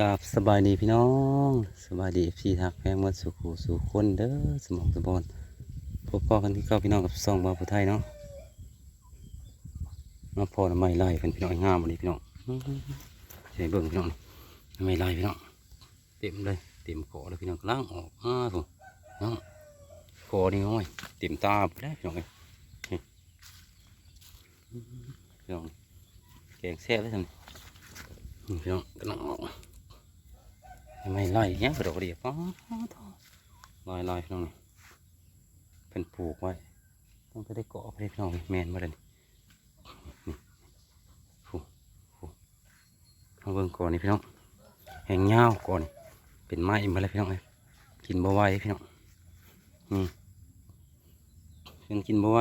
กับสบายดีพี่น้องสบายดีพี่ทักแพงหมดสุขูสู่คนเด้อสมองสมบูรณ์พบพ่อกันที่เก้าพี่น้องกับซองบาวผู้ไทยเนาะมาพอทำไมไล่เป็นพี่น้องงามวันนี้พี่น้องใช่เบิ่งพี่น้องทำไมไล่พี่น้องเต็มเลยเต็มคอเลยพี่น้องล้างออกอ้าถูกน้องคอนี่น้อยเต็มตาได้พี่น้องเอ้ยพี่น้องแกงแซ่บได้ทำนี่พี่น้องกำลังออก ไม่ไล่เนี้ยกระโดดเดียวป้อลอยลอยพี่น้องนี่เป็นปลูกไว้ ต้องไปได้เกาะไปได้พี่น้องแมนมาเลยนี่ฟูฟูเอาเบิ่งก่อนนี่พี่น้องแหงเงาก่อน เป็นไม้มาเลยพี่น้องเลยกินบ่ไหวพี่น้องนี่เพิ่นกินบ่ไหว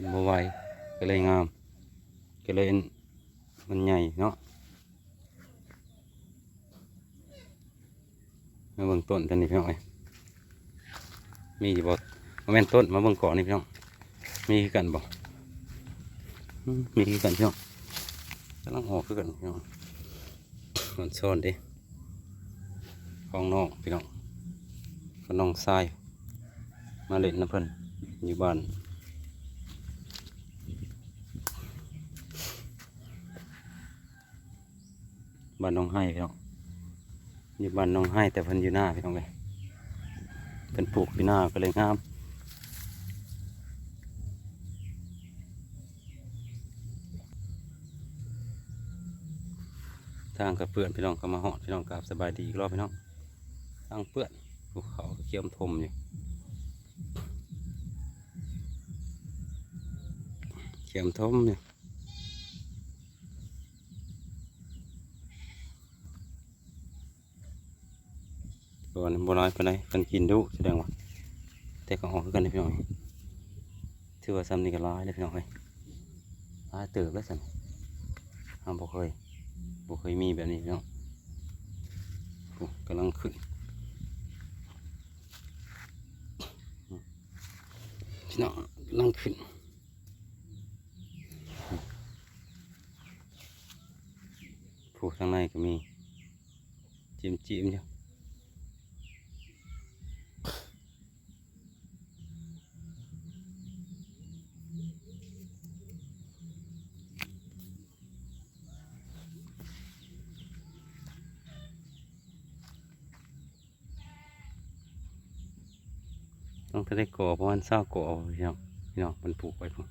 กินบวไหวก็เลยงาม ก็เลยมันใหญ่เนาะมาเบิ่งต้นตัวนี้พี่น้องเอ้ยมีอยู่บ่มาแม่นต้นมาเบิ่งเกาะนี่พี่น้อง มีกันบ่อืมมีคือกันพี่น้องกำลังออกคือกันพี่น้องมันซ่อนดิของน้องพี่น้องก็น้องทราย มาเล่นนะเพิ่นอยู่บ้าน บ้านน้องไห้พี่น้องอยู่บ้านน้องไห้แต่เพิ่นอยู่หน้าพี่น้องเลยเป็นปลูกอยู่หน้าก็เลยงามทางกับเพื่อนพี่น้องก็มาหอดพี่น้องกราบสบายดีอีกรอบพี่น้องทางเปื้อนภูเขาเขียมทมอยู่เขียมทมอยู่ วนี้โบราณปานกันกินดุแสดงว่าแต่ก็ออกคือกันเลยพี่น้องถือว่าซ้ำนี่ก็ร้ายเลยพี่น้องเฮ้ยร้ายเติบแล้วสันห้ามบ่เคยบ่เคยมีแบบนี้พี่น้องกำลังขึ้นพี่น้องกำลังขึ้นผูกทางในก็มีจิ้มจิ้มๆอยู่ ต้องไปได้ก่อประมาณเศร้าก่อพี่น้องพี่น้องมันปลูกไว้พุ่น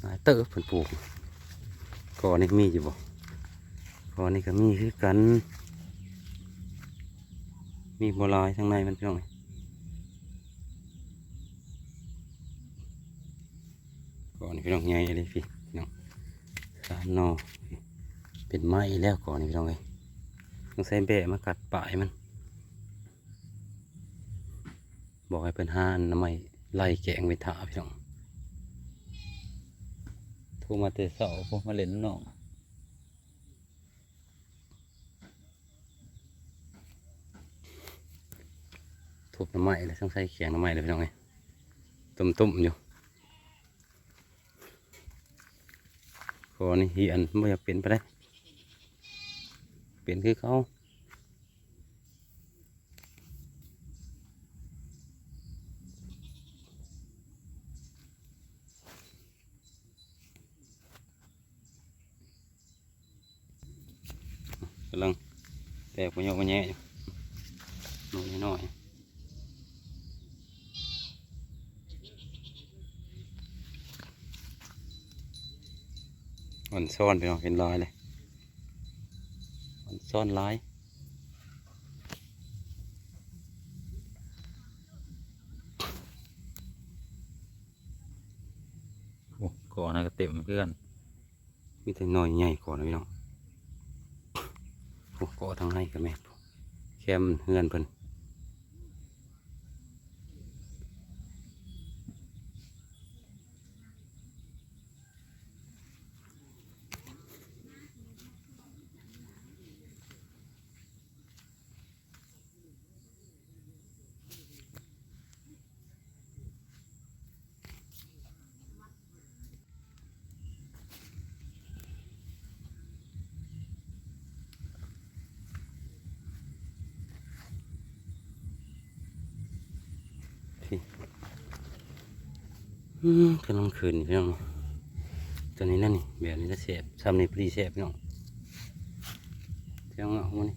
หลายเติบเพิ่นปลูกก่อนี่มีอยู่บ่ก่อนี่ก็มีคือกัน มีบัวลอยข้างในมันพี่น้องก่อนี่พี่น้องใหญ่เลยพี่น้องสามนอเป็นไม้แล้วก่อนนี่พี่น้องเลยต้องใส่แบะมากัดปลายมัน บอกให้เป็นห้านน้ำไม่ไล่แกงไปถาพี่น้องโทรมาเตะเสาพวกมาเล่นน้องทุบน้ำไม้เลยต้องใส่แกงน้ำไม้เลยพี่น้องไงตุ่มๆอยู่คอนี่เหียนไม่อยากเปลี่ยนไปได้เปลี่ยนคือเขา กำลังแตกไปโยกไปแย่อยู่น้อยน้อยอ่อนซ่อนไปเนาะเห็นลายเลยอ่อนซ่อนลายโอ้ก่อนนะก็เต็มเพื่อนมีแต่น้อยใหญ่ก่อนนะพี่น้องโอ้ ก็ทางให้กับแม่นแคมเฮือนเพิ่น กำลังคืนพี่น้องตัวนี้นั่นนี่แบบนี้จะเสียบซ้ำนี่พอดีเสียบพี่น้องเจ้าเงามันนี่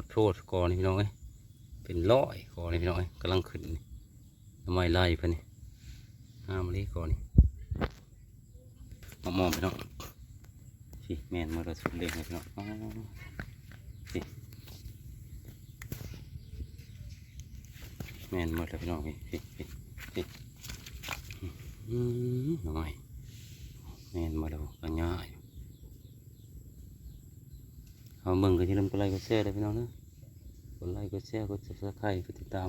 ดโพดกอนี่พี่น้องเอ้ยเป็นร้อยกอนี่พี่น้องเอ้ยกำลังขึ้นทำไมไล่พิ่นนี่ห้ามลยกอนี่มองมองพี่น้องสิแม่นมาเราสุดเลยพี่น้องอ๋อสิแม่นหมดแล้วพี่น้องพี่พี่พี่พี่อืมหน่อยแม่นหมาแล้วก็ง่าย เอาเบิ่งก็ที่ลืมกดไลค์กดแชร์เลยพี่น้องนะกดไลค์กดแชร์กดซับสไครต์กดติดตาม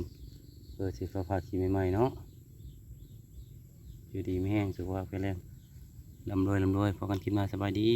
เพื่อสิฟ้าพาคใหม่ๆเนาะอยู่ดีไม่แห้งสุขภาพแข็งแรงลำรวยลำรวยพอกันคิดมาสบายดี